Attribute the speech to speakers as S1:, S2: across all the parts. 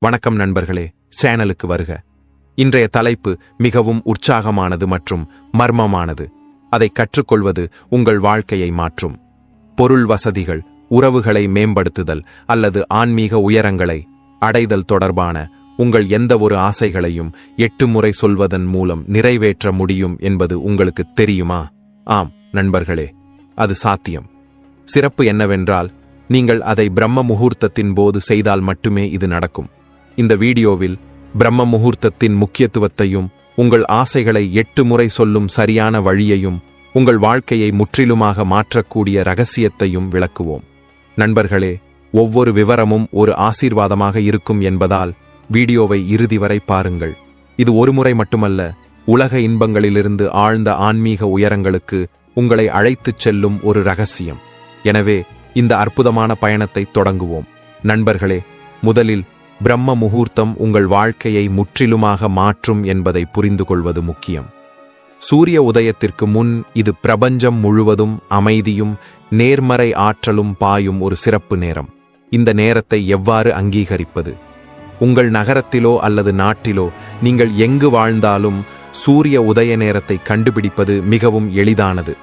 S1: வணக்கம் நண்பர்களே சேனலுக்கு வருக. இன்றைய தலைப்பு மிகவும் உற்சாகமானது மற்றும் மர்மமானது. அதை கற்றுக்கொள்வது உங்கள் வாழ்க்கையை மாற்றும். பொருள் வசதிகள் உறவுகளை மேம்படுத்துதல் அல்லது ஆன்மீக உயரங்களை அடைதல் தொடர்பான உங்கள் எந்த ஒரு ஆசைகளையும் எட்டு முறை சொல்வதன் மூலம் நிறைவேற்ற முடியும் என்பது உங்களுக்கு தெரியுமா? ஆம் நண்பர்களே அது சாத்தியம். சிறப்பு என்னவென்றால் நீங்கள் அதை பிரம்ம முகூர்த்தத்தின் போது செய்தால் மட்டுமே இது நடக்கும். இந்த வீடியோவில் பிரம்ம முகூர்த்தத்தின் முக்கியத்துவத்தையும் உங்கள் ஆசைகளை எட்டு முறை சொல்லும் சரியான வழியையும் உங்கள் வாழ்க்கையை முற்றிலுமாக மாற்றக்கூடிய ரகசியத்தையும் விளக்குவோம். நண்பர்களே ஒவ்வொரு விவரமும் ஒரு ஆசீர்வாதமாக இருக்கும் என்பதால் வீடியோவை இறுதி வரை பாருங்கள். இது ஒரு முறை மட்டுமல்ல உலக இன்பங்களிலிருந்து ஆழ்ந்த ஆன்மீக உயரங்களுக்கு உங்களை அழைத்துச் செல்லும் ஒரு ரகசியம். எனவே இந்த அற்புதமான பயணத்தை தொடங்குவோம். நண்பர்களே முதலில் பிரம்ம முகூர்த்தம் உங்கள் வாழ்க்கையை முற்றிலுமாக மாற்றும் என்பதை புரிந்து கொள்வது முக்கியம். சூரிய உதயத்திற்கு முன் இது பிரபஞ்சம் முழுவதும் அமைதியும் நேர்மறை ஆற்றலும் பாயும் ஒரு சிறப்பு நேரம். இந்த நேரத்தை எவ்வாறு அங்கீகரிப்பது? உங்கள் நகரத்திலோ அல்லது நாட்டிலோ நீங்கள் எங்கு வாழ்ந்தாலும் சூரிய உதய நேரத்தை கண்டுபிடிப்பது மிகவும் எளிதானது.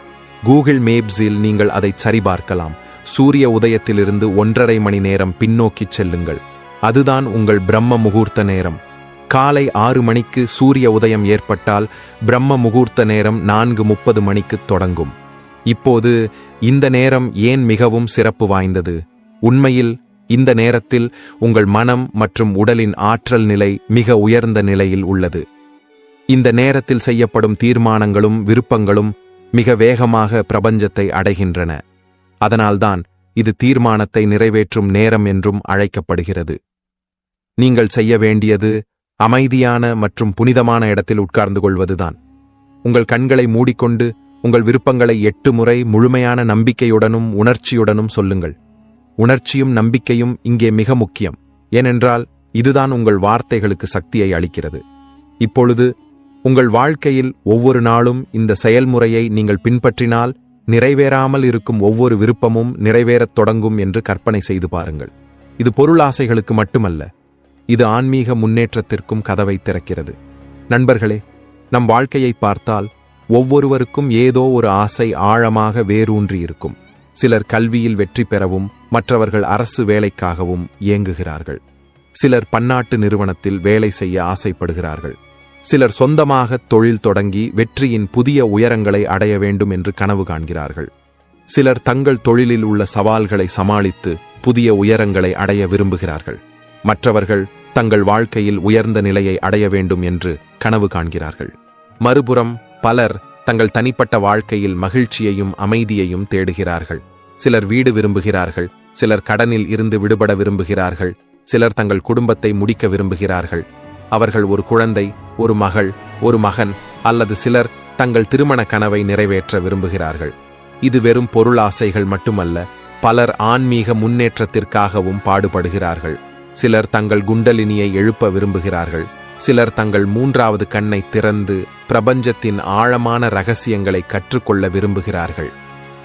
S1: கூகுள் மேப்ஸில் நீங்கள் அதை சரிபார்க்கலாம். சூரிய உதயத்திலிருந்து ஒன்றரை மணி நேரம் பின்னோக்கிச் செல்லுங்கள். அதுதான் உங்கள் பிரம்ம முகூர்த்த நேரம். காலை ஆறு மணிக்கு சூரிய உதயம் ஏற்பட்டால் பிரம்ம முகூர்த்த நேரம் நான்கு முப்பது மணிக்கு தொடங்கும். இப்போது இந்த நேரம் ஏன் மிகவும் சிறப்பு வாய்ந்தது? உண்மையில் இந்த நேரத்தில் உங்கள் மனம் மற்றும் உடலின் ஆற்றல் நிலை மிக உயர்ந்த நிலையில் உள்ளது. இந்த நேரத்தில் செய்யப்படும் தீர்மானங்களும் விருப்பங்களும் மிக வேகமாக பிரபஞ்சத்தை அடைகின்றன. அதனால்தான் இது தீர்மானத்தை நிறைவேற்றும் நேரம் என்றும் அழைக்கப்படுகிறது. நீங்கள் செய்ய வேண்டியது அமைதியான மற்றும் புனிதமான இடத்தில் உட்கார்ந்து கொள்வதுதான். உங்கள் கண்களை மூடிக்கொண்டு உங்கள் விருப்பங்களை எட்டு முறை முழுமையான நம்பிக்கையுடனும் உணர்ச்சியுடனும் சொல்லுங்கள். உணர்ச்சியும் நம்பிக்கையும் இங்கே மிக முக்கியம். ஏனென்றால் இதுதான் உங்கள் வார்த்தைகளுக்கு சக்தியை அளிக்கிறது. இப்பொழுது உங்கள் வாழ்க்கையில் ஒவ்வொரு நாளும் இந்த செயல்முறையை நீங்கள் பின்பற்றினால் நிறைவேறாமல் இருக்கும் ஒவ்வொரு விருப்பமும் நிறைவேறத் தொடங்கும் என்று கற்பனை செய்து பாருங்கள். இது பொருளாசைகளுக்கு மட்டுமல்ல இது ஆன்மீக முன்னேற்றத்திற்கும் கதவை திறக்கிறது. நண்பர்களே நம் வாழ்க்கையை பார்த்தால் ஒவ்வொருவருக்கும் ஏதோ ஒரு ஆசை ஆழமாக வேரூன்றி இருக்கும். சிலர் கல்வியில் வெற்றி பெறவும் மற்றவர்கள் அரசு வேலைக்காகவும் இயங்குகிறார்கள். சிலர் பன்னாட்டு நிறுவனத்தில் வேலை செய்ய ஆசைப்படுகிறார்கள். சிலர் சொந்தமாக தொழில் தொடங்கி வெற்றியின் புதிய உயரங்களை அடைய வேண்டும் என்று கனவு காண்கிறார்கள். சிலர் தங்கள் தொழிலில் உள்ள சவால்களை சமாளித்து புதிய உயரங்களை அடைய விரும்புகிறார்கள். மற்றவர்கள் தங்கள் வாழ்க்கையில் உயர்ந்த நிலையை அடைய வேண்டும் என்று கனவு காண்கிறார்கள். மறுபுறம் பலர் தங்கள் தனிப்பட்ட வாழ்க்கையில் மகிழ்ச்சியையும் அமைதியையும் தேடுகிறார்கள். சிலர் வீடு விரும்புகிறார்கள் சிலர் கடனில் இருந்து விடுபட விரும்புகிறார்கள் சிலர் தங்கள் குடும்பத்தை முடிக்க விரும்புகிறார்கள். அவர்கள் ஒரு குழந்தை ஒரு மகள் ஒரு மகன் அல்லது சிலர் தங்கள் திருமண கனவை நிறைவேற்ற விரும்புகிறார்கள். இது வெறும் பொருளாசைகள் மட்டுமல்ல பலர் ஆன்மீக முன்னேற்றத்திற்காகவும் பாடுபடுகிறார்கள். சிலர் தங்கள் குண்டலினியை எழுப்ப விரும்புகிறார்கள். சிலர் தங்கள் மூன்றாவது கண்ணை திறந்து பிரபஞ்சத்தின் ஆழமான ரகசியங்களை கற்றுக்கொள்ள விரும்புகிறார்கள்.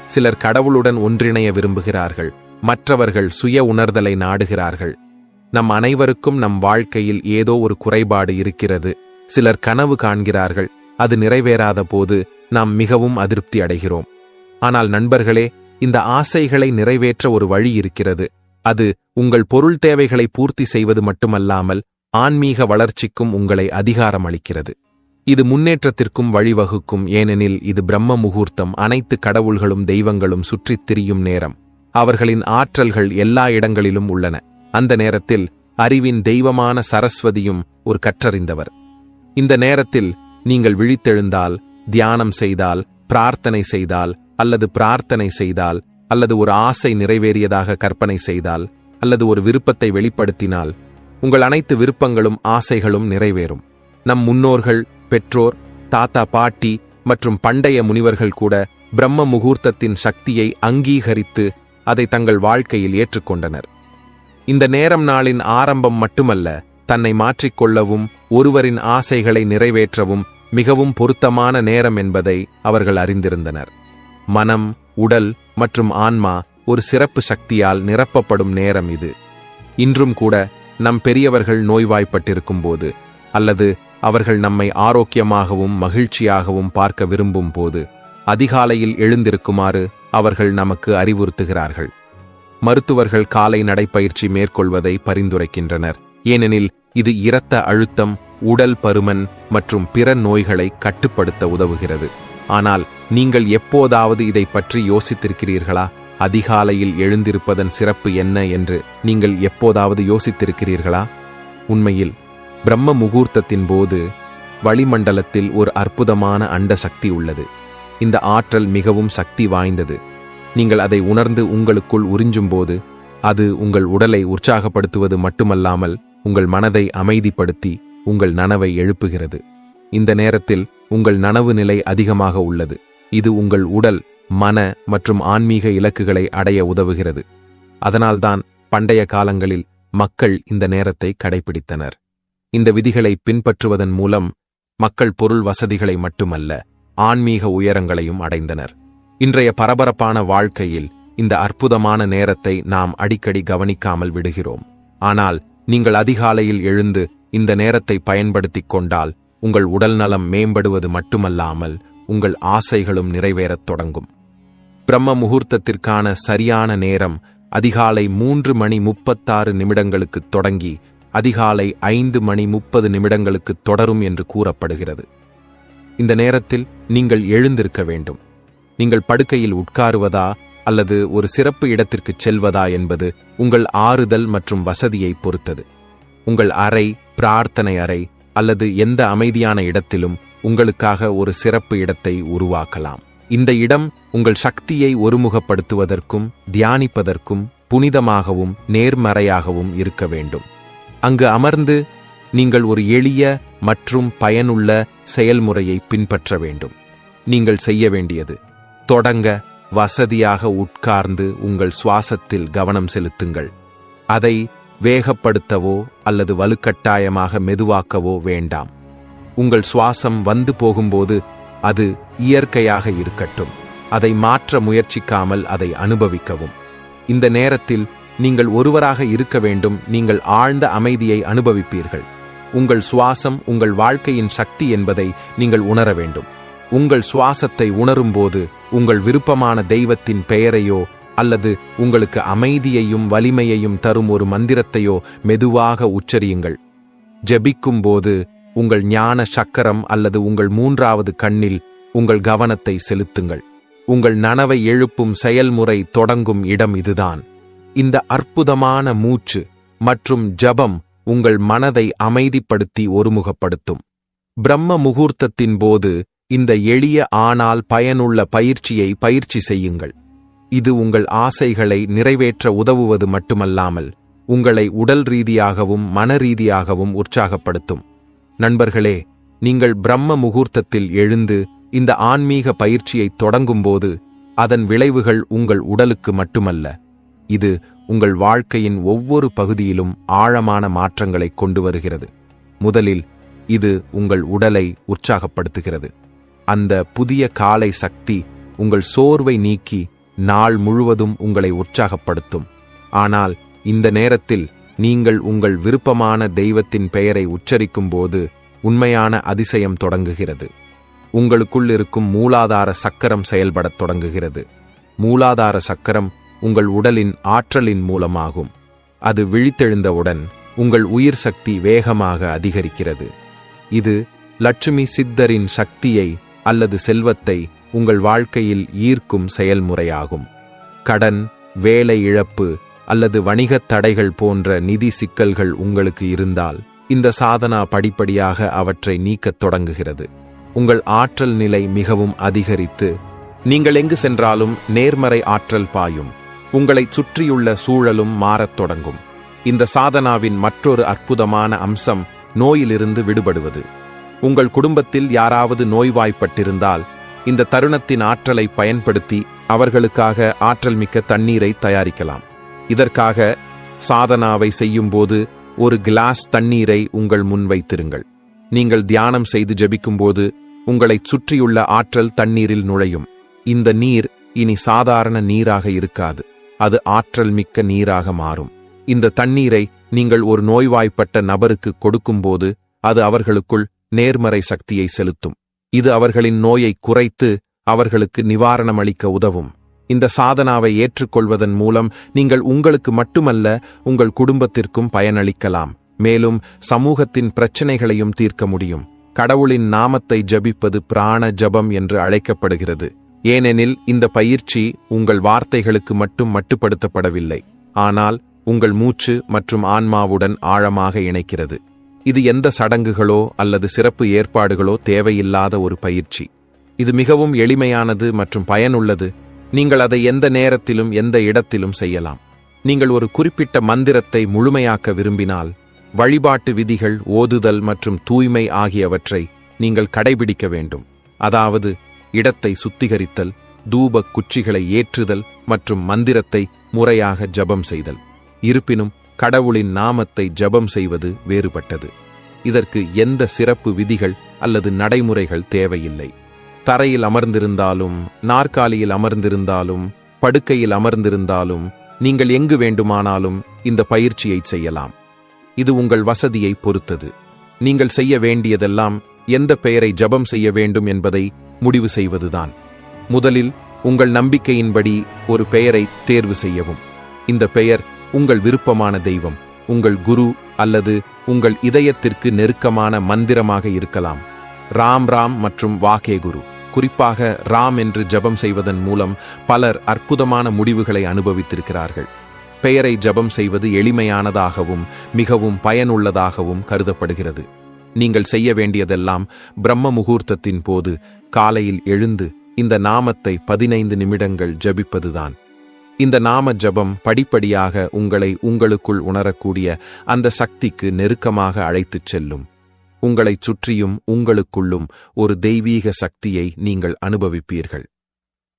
S1: சிலர் கடவுளுடன் ஒன்றிணைய விரும்புகிறார்கள். மற்றவர்கள் சுய உணர்தலை நாடுகிறார்கள். நம் அனைவருக்கும் நம் வாழ்க்கையில் ஏதோ ஒரு குறைபாடு இருக்கிறது. சிலர் கனவு காண்கிறார்கள் அது நிறைவேறாத போது நாம் மிகவும் அதிருப்தி அடைகிறோம். ஆனால் நண்பர்களே இந்த ஆசைகளை நிறைவேற்ற ஒரு வழி இருக்கிறது. அது உங்கள் பொருள் தேவைகளை பூர்த்தி செய்வது மட்டுமல்லாமல் ஆன்மீக வளர்ச்சிக்கும் உங்களை அதிகாரம் அளிக்கிறது. இது முன்னேற்றத்திற்கும் வழிவகுக்கும் ஏனெனில் இது பிரம்ம முகூர்த்தம் அனைத்து கடவுள்களும் தெய்வங்களும் சுற்றித் திரியும் நேரம். அவர்களின் ஆற்றல்கள் எல்லா இடங்களிலும் உள்ளன. அந்த நேரத்தில் அறிவின் தெய்வமான சரஸ்வதியும் ஒரு கற்றறிந்தவர். இந்த நேரத்தில் நீங்கள் விழித்தெழுந்தால் தியானம் செய்தால் பிரார்த்தனை செய்தால் அல்லது பிரார்த்தனை செய்தால் அல்லது ஒரு ஆசை நிறைவேறியதாக கற்பனை செய்தால் அல்லது ஒரு விருப்பத்தை வெளிப்படுத்தினால் உங்கள் அனைத்து விருப்பங்களும் ஆசைகளும் நிறைவேறும். நம் முன்னோர்கள் பெற்றோர் தாத்தா பாட்டி மற்றும் பண்டைய முனிவர்கள் கூட பிரம்ம முகூர்த்தத்தின் சக்தியை அங்கீகரித்து அதை தங்கள் வாழ்க்கையில் ஏற்றுக்கொண்டனர். இந்த நேரம் நாளின் ஆரம்பம் மட்டுமல்ல தன்னை மாற்றிக்கொள்ளவும் ஒருவரின் ஆசைகளை நிறைவேற்றவும் மிகவும் பொருத்தமான நேரம் என்பதை அவர்கள் அறிந்திருந்தனர். மனம் உடல் மற்றும் ஆன்மா ஒரு சிறப்பு சக்தியால் நிரப்பப்படும் நேரம் இது. இன்றும் கூட நம் பெரியவர்கள் நோய்வாய்ப்பட்டிருக்கும் போது அல்லது அவர்கள் நம்மை ஆரோக்கியமாகவும் மகிழ்ச்சியாகவும் பார்க்க விரும்பும் போது அதிகாலையில் எழுந்திருக்குமாறு அவர்கள் நமக்கு அறிவுறுத்துகிறார்கள். மருத்துவர்கள் காலை நடைப்பயிற்சி மேற்கொள்வதை பரிந்துரைக்கின்றனர். ஏனெனில் இது இரத்த அழுத்தம் உடல் பருமன் மற்றும் பிற நோய்களை கட்டுப்படுத்த உதவுகிறது. ஆனால் நீங்கள் எப்போதாவது இதை பற்றி யோசித்திருக்கிறீர்களா? அதிகாலையில் எழுந்திருப்பதன் சிறப்பு என்ன என்று நீங்கள் எப்போதாவது யோசித்திருக்கிறீர்களா? உண்மையில் பிரம்ம முகூர்த்தத்தின் போது வளிமண்டலத்தில் ஒரு அற்புதமான அண்ட சக்தி உள்ளது. இந்த ஆற்றல் மிகவும் சக்தி வாய்ந்தது. நீங்கள் அதை உணர்ந்து உங்களுக்குள் உறிஞ்சும்போது அது உங்கள் உடலை உற்சாகப்படுத்துவது மட்டுமல்லாமல் உங்கள் மனதை அமைதிப்படுத்தி உங்கள் நனவை எழுப்புகிறது. இந்த நேரத்தில் உங்கள் நனவு நிலை அதிகமாக உள்ளது. இது உங்கள் உடல் மன மற்றும் ஆன்மீக இலக்குகளை அடைய உதவுகிறது. அதனால்தான் பண்டைய காலங்களில் மக்கள் இந்த நேரத்தை கடைபிடித்தனர். இந்த விதிகளை பின்பற்றுவதன் மூலம் மக்கள் பொருள் வசதிகளை மட்டுமல்ல ஆன்மீக உயரங்களையும் அடைந்தனர். இன்றைய பரபரப்பான வாழ்க்கையில் இந்த அற்புதமான நேரத்தை நாம் அடிக்கடி கவனிக்காமல் விடுகிறோம். ஆனால் நீங்கள் அதிகாலையில் எழுந்து இந்த நேரத்தை பயன்படுத்திக் கொண்டால் உங்கள் உடல்நலம் மேம்படுவது மட்டுமல்லாமல் உங்கள் ஆசைகளும் நிறைவேறத் தொடங்கும். பிரம்ம முகூர்த்தத்திற்கான சரியான நேரம் அதிகாலை மூன்று மணி முப்பத்தாறு நிமிடங்களுக்கு தொடங்கி அதிகாலை ஐந்து மணி முப்பது நிமிடங்களுக்கு தொடரும் என்று கூறப்படுகிறது. இந்த நேரத்தில் நீங்கள் எழுந்திருக்க வேண்டும். நீங்கள் படுக்கையில் உட்காருவதா அல்லது ஒரு சிறப்பு இடத்திற்கு செல்வதா என்பது உங்கள் ஆறுதல் மற்றும் வசதியை பொறுத்தது. உங்கள் அறை பிரார்த்தனை அறை அல்லது எந்த அமைதியான இடத்திலும் உங்களுக்காக ஒரு சிறப்பு இடத்தை உருவாக்கலாம். இந்த இடம் உங்கள் சக்தியை ஒருமுகப்படுத்துவதற்கும் தியானிப்பதற்கும் புனிதமாகவும் நேர்மறையாகவும் இருக்க வேண்டும். அங்கு அமர்ந்து நீங்கள் ஒரு எளிய மற்றும் பயனுள்ள செயல்முறையை பின்பற்ற வேண்டும். நீங்கள் செய்ய வேண்டியது தொடங்க வசதியாக உட்கார்ந்து உங்கள் சுவாசத்தில் கவனம் செலுத்துங்கள். அதை வேகப்படுத்தவோ அல்லது வலுக்கட்டாயமாக மெதுவாக்கவோ வேண்டாம். உங்கள் சுவாசம் வந்து போகும்போது அது இயற்கையாக இருக்கட்டும். அதை மாற்ற முயற்சிக்காமல் அதை அனுபவிக்கவும். இந்த நேரத்தில் நீங்கள் ஒருவராக இருக்க வேண்டும். நீங்கள் ஆழ்ந்த அமைதியை அனுபவிப்பீர்கள். உங்கள் சுவாசம் உங்கள் வாழ்க்கையின் சக்தி என்பதை நீங்கள் உணர வேண்டும். உங்கள் சுவாசத்தை உணரும்போது உங்கள் விருப்பமான தெய்வத்தின் பெயரையோ அல்லது உங்களுக்கு அமைதியையும் வலிமையையும் தரும் ஒரு மந்திரத்தையோ மெதுவாக உச்சரியுங்கள். ஜெபிக்கும்போது உங்கள் ஞான சக்கரம் அல்லது உங்கள் மூன்றாவது கண்ணில் உங்கள் கவனத்தை செலுத்துங்கள். உங்கள் நனவை எழுப்பும் செயல்முறை தொடங்கும் இடம் இதுதான். இந்த அற்புதமான மூச்சு மற்றும் ஜபம் உங்கள் மனதை அமைதிப்படுத்தி ஒருமுகப்படுத்தும். பிரம்ம முகூர்த்தத்தின் போது இந்த எளிய ஆனால் பயனுள்ள பயிற்சியை பயிற்சி செய்யுங்கள். இது உங்கள் ஆசைகளை நிறைவேற்ற உதவுவது மட்டுமல்லாமல் உங்களை உடல் ரீதியாகவும் மன ரீதியாகவும் உற்சாகப்படுத்தும். நண்பர்களே நீங்கள் பிரம்ம முகூர்த்தத்தில் எழுந்து இந்த ஆன்மீக பயிற்சியை தொடங்கும்போது அதன் விளைவுகள் உங்கள் உடலுக்கு மட்டுமல்ல. இது உங்கள் வாழ்க்கையின் ஒவ்வொரு பகுதியிலும் ஆழமான மாற்றங்களை கொண்டு வருகிறது. முதலில் இது உங்கள் உடலை உற்சாகப்படுத்துகிறது. அந்த புதிய காலை சக்தி உங்கள் சோர்வை நீக்கி நாள் முழுவதும் உங்களை உற்சாகப்படுத்தும். ஆனால் இந்த நேரத்தில் நீங்கள் உங்கள் விருப்பமான தெய்வத்தின் பெயரை உச்சரிக்கும்போது உண்மையான அதிசயம் தொடங்குகிறது. உங்களுக்குள் இருக்கும் மூலாதார சக்கரம் செயல்படத் தொடங்குகிறது. மூலாதார சக்கரம் உங்கள் உடலின் ஆற்றலின் மூலமாகும். அது விழித்தெழுந்தவுடன் உங்கள் உயிர் சக்தி வேகமாக அதிகரிக்கிறது. இது லட்சுமி சித்தரின் சக்தியை அல்லது செல்வத்தை உங்கள் வாழ்க்கையில் ஈர்க்கும் செயல்முறையாகும். கடன் வேலை இழப்பு அல்லது வணிகத் தடைகள் போன்ற நிதி சிக்கல்கள் உங்களுக்கு இருந்தால் இந்த சாதனா படிப்படியாக அவற்றை நீக்கத் தொடங்குகிறது. உங்கள் ஆற்றல் நிலை மிகவும் அதிகரித்து நீங்கள் எங்கு சென்றாலும் நேர்மறை ஆற்றல் பாயும். உங்களை சுற்றியுள்ள சூழலும் மாறத் தொடங்கும். இந்த சாதனாவின் மற்றொரு அற்புதமான அம்சம் நோயிலிருந்து விடுபடுவது. உங்கள் குடும்பத்தில் யாராவது நோய்வாய்ப்பட்டிருந்தால் இந்த தருணத்தின் ஆற்றலை பயன்படுத்தி அவர்களுக்காக ஆற்றல் மிக்க தண்ணீரை தயாரிக்கலாம். இதற்காக சாதனாவை செய்யும்போது ஒரு கிளாஸ் தண்ணீரை உங்கள் முன் வைத்திருங்கள். நீங்கள் தியானம் செய்து ஜெபிக்கும்போது உங்களைச் சுற்றியுள்ள ஆற்றல் தண்ணீரில் நுழையும். இந்த நீர் இனி சாதாரண நீராக இருக்காது. அது ஆற்றல் மிக்க நீராக மாறும். இந்த தண்ணீரை நீங்கள் ஒரு நோய்வாய்ப்பட்ட நபருக்கு கொடுக்கும்போது அது அவர்களுக்குள் நேர்மறை சக்தியை செலுத்தும். இது அவர்களின் நோயை குறைத்து அவர்களுக்கு நிவாரணம் அளிக்க உதவும். இந்த சாதனாவை ஏற்றுக்கொள்வதன் மூலம் நீங்கள் உங்களுக்கு மட்டுமல்ல உங்கள் குடும்பத்திற்கும் பயனளிக்கலாம். மேலும் சமூகத்தின் பிரச்சனைகளையும் தீர்க்க முடியும். கடவுளின் நாமத்தை ஜபிப்பது பிராண ஜபம் என்று அழைக்கப்படுகிறது. ஏனெனில் இந்த பயிற்சி உங்கள் வார்த்தைகளுக்கு மட்டும் மட்டுப்படுத்தப்படவில்லை. ஆனால் உங்கள் மூச்சு மற்றும் ஆன்மாவுடன் ஆழமாக இணைக்கிறது. இது எந்த சடங்குகளோ அல்லது சிறப்பு ஏற்பாடுகளோ தேவையில்லாத ஒரு பயிற்சி. இது மிகவும் எளிமையானது மற்றும் பயனுள்ளது. நீங்கள் அதை எந்த நேரத்திலும் எந்த இடத்திலும் செய்யலாம். நீங்கள் ஒரு குறிப்பிட்ட மந்திரத்தை முழுமையாக்க விரும்பினால் வழிபாட்டு விதிகள் ஓதுதல் மற்றும் தூய்மை ஆகியவற்றை நீங்கள் கடைபிடிக்க வேண்டும். அதாவது இடத்தை சுத்திகரித்தல் தூபக் குச்சிகளை ஏற்றுதல் மற்றும் மந்திரத்தை முறையாக ஜபம் செய்தல். இருப்பினும் கடவுளின் நாமத்தை ஜபம் செய்வது வேறுபட்டது. இதற்கு எந்த சிறப்பு விதிகள் அல்லது நடைமுறைகள் தேவையில்லை. தரையில் அமர்ந்திருந்தாலும் நாற்காலியில் அமர்ந்திருந்தாலும் படுக்கையில் அமர்ந்திருந்தாலும் நீங்கள் எங்கு வேண்டுமானாலும் இந்த பயிற்சியை செய்யலாம். இது உங்கள் வசதியை பொறுத்தது. நீங்கள் செய்ய வேண்டியதெல்லாம் எந்த பெயரை ஜபம் செய்ய வேண்டும் என்பதை முடிவு செய்வதுதான். முதலில் உங்கள் நம்பிக்கையின்படி ஒரு பெயரை தேர்வு செய்யவும். இந்த பெயர் உங்கள் விருப்பமான தெய்வம் உங்கள் குரு அல்லது உங்கள் இதயத்திற்கு நெருக்கமான மந்திரமாக இருக்கலாம். ராம் ராம் மற்றும் வாகே குரு. குறிப்பாக ராம் என்று ஜபம் செய்வதன் மூலம் பலர் அற்புதமான முடிவுகளை அனுபவித்திருக்கிறார்கள். பெயரை ஜபம் செய்வது எளிமையானதாகவும் மிகவும் பயனுள்ளதாகவும் கருதப்படுகிறது. நீங்கள் செய்ய வேண்டியதெல்லாம் பிரம்ம முகூர்த்தத்தின் போது காலையில் எழுந்து இந்த நாமத்தை பதினைந்து நிமிடங்கள் ஜபிப்பதுதான். இந்த நாம ஜபம் படிப்படியாக உங்களை உங்களுக்குள் உணரக்கூடிய அந்த சக்திக்கு நெருக்கமாக அழைத்துச் செல்லும். உங்களைச் சுற்றியும் உங்களுக்குள்ளும் ஒரு தெய்வீக சக்தியை நீங்கள் அனுபவிப்பீர்கள்.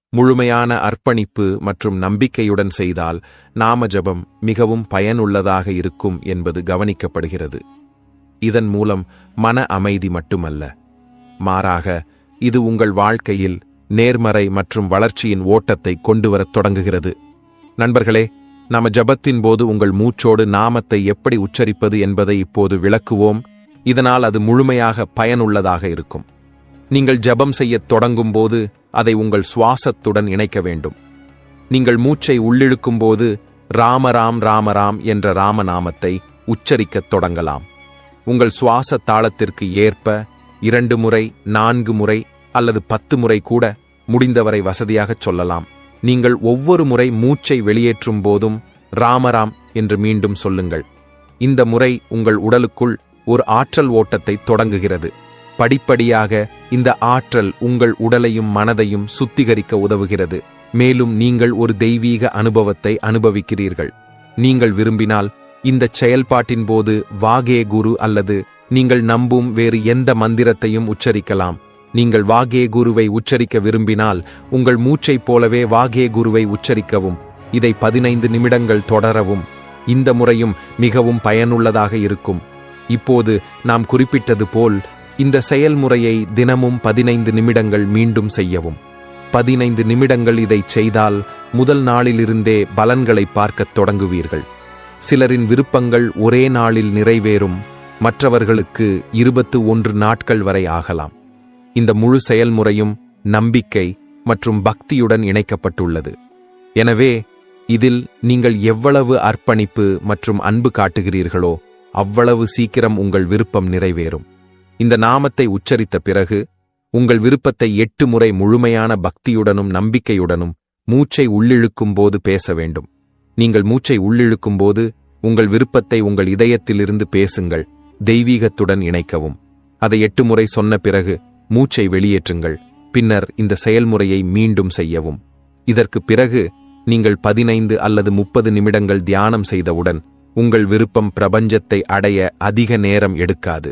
S1: முழுமையான அர்ப்பணிப்பு மற்றும் நம்பிக்கையுடன் செய்தால் நாம ஜபம் மிகவும் பயனுள்ளதாக இருக்கும் என்பது கவனிக்கப்படுகிறது. இதன் மூலம் மன அமைதி மட்டுமல்ல. மாறாக இது உங்கள் வாழ்க்கையில் நேர்மறை மற்றும் வளர்ச்சியின் ஓட்டத்தை கொண்டுவரத் தொடங்குகிறது. நண்பர்களே நாம ஜபத்தின் போது உங்கள் மூச்சோடு நாமத்தை எப்படி உச்சரிப்பது என்பதை இப்போது விளக்குவோம். இதனால் அது முழுமையாக பயனுள்ளதாக இருக்கும். நீங்கள் ஜபம் செய்யத் தொடங்கும் போது அதை உங்கள் சுவாசத்துடன் இணைக்க வேண்டும். நீங்கள் மூச்சை உள்ளிழுக்கும் போது ராமராம் ராமராம் என்ற ராமநாமத்தை உச்சரிக்கத் தொடங்கலாம். உங்கள் சுவாச தாளத்திற்கு ஏற்ப இரண்டு முறை நான்கு முறை அல்லது பத்து முறை கூட முடிந்தவரை வசதியாகச் சொல்லலாம். நீங்கள் ஒவ்வொரு முறை மூச்சை வெளியேற்றும் போதும் ராமராம் என்று மீண்டும் சொல்லுங்கள். இந்த முறை உங்கள் உடலுக்குள் ஒரு ஆற்றல் ஓட்டத்தை தொடங்குகிறது. படிப்படியாக இந்த ஆற்றல் உங்கள் உடலையும் மனதையும் சுத்திகரிக்க உதவுகிறது. மேலும் நீங்கள் ஒரு தெய்வீக அனுபவத்தை அனுபவிக்கிறீர்கள். நீங்கள் விரும்பினால் இந்த செயல்பாட்டின் போது வாகே குரு அல்லது நீங்கள் நம்பும் வேறு எந்த மந்திரத்தையும் உச்சரிக்கலாம். நீங்கள் வாகே குருவை உச்சரிக்க விரும்பினால் உங்கள் மூச்சைப் போலவே வாகே குருவை உச்சரிக்கவும். இதை பதினைந்து நிமிடங்கள் தொடரவும். இந்த முறையும் மிகவும் பயனுள்ளதாக இருக்கும். இப்போது நாம் குறிப்பிட்டது போல் இந்த செயல்முறையை தினமும் பதினைந்து நிமிடங்கள் மீண்டும் செய்யவும். பதினைந்து நிமிடங்கள் இதைச் செய்தால் முதல் நாளிலிருந்தே பலன்களை பார்க்கத் தொடங்குவீர்கள். சிலரின் விருப்பங்கள் ஒரே நாளில் நிறைவேறும். மற்றவர்களுக்கு இருபத்து ஒன்று நாட்கள் வரை ஆகலாம். இந்த முழு செயல்முறையும் நம்பிக்கை மற்றும் பக்தியுடன் இணைக்கப்பட்டுள்ளது. எனவே இதில் நீங்கள் எவ்வளவு அர்ப்பணிப்பு மற்றும் அன்பு காட்டுகிறீர்களோ அவ்வளவு சீக்கிரம் உங்கள் விருப்பம் நிறைவேறும். இந்த நாமத்தை உச்சரித்த பிறகு உங்கள் விருப்பத்தை எட்டு முறை முழுமையான பக்தியுடனும் நம்பிக்கையுடனும் மூச்சை உள்ளிழுக்கும் போது பேச வேண்டும். நீங்கள் மூச்சை உள்ளிழுக்கும் போது உங்கள் விருப்பத்தை உங்கள் இதயத்திலிருந்து பேசுங்கள் தெய்வீகத்துடன் இணைக்கவும். அதை எட்டு முறை சொன்ன பிறகு மூச்சை வெளியேற்றுங்கள் பின்னர் இந்த செயல்முறையை மீண்டும் செய்யவும். இதற்கு பிறகு நீங்கள் பதினைந்து அல்லது முப்பது நிமிடங்கள் தியானம் செய்தவுடன் உங்கள் விருப்பம் பிரபஞ்சத்தை அடைய அதிக நேரம் எடுக்காது.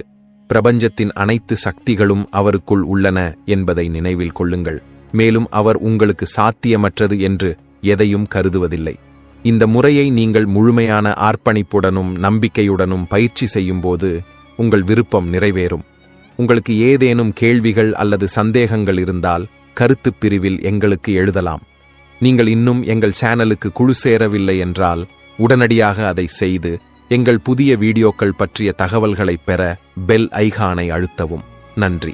S1: பிரபஞ்சத்தின் அனைத்து சக்திகளும் அவருக்குள் உள்ளன என்பதை நினைவில் கொள்ளுங்கள். மேலும் அவர் உங்களுக்கு சாத்தியமற்றது என்று எதையும் கருதுவதில்லை. இந்த முறையை நீங்கள் முழுமையான ஆர்ப்பணிப்புடனும் நம்பிக்கையுடனும் பயிற்சி செய்யும்போது உங்கள் விருப்பம் நிறைவேறும். உங்களுக்கு ஏதேனும் கேள்விகள் அல்லது சந்தேகங்கள் இருந்தால் கருத்துப் பிரிவில் எங்களுக்கு எழுதலாம். நீங்கள் இன்னும் எங்கள் சேனலுக்கு குழு சேரவில்லை என்றால் உடனடியாக அதை செய்து எங்கள் புதிய வீடியோக்கள் பற்றிய தகவல்களைப் பெற பெல் ஐகானை அழுத்தவும். நன்றி.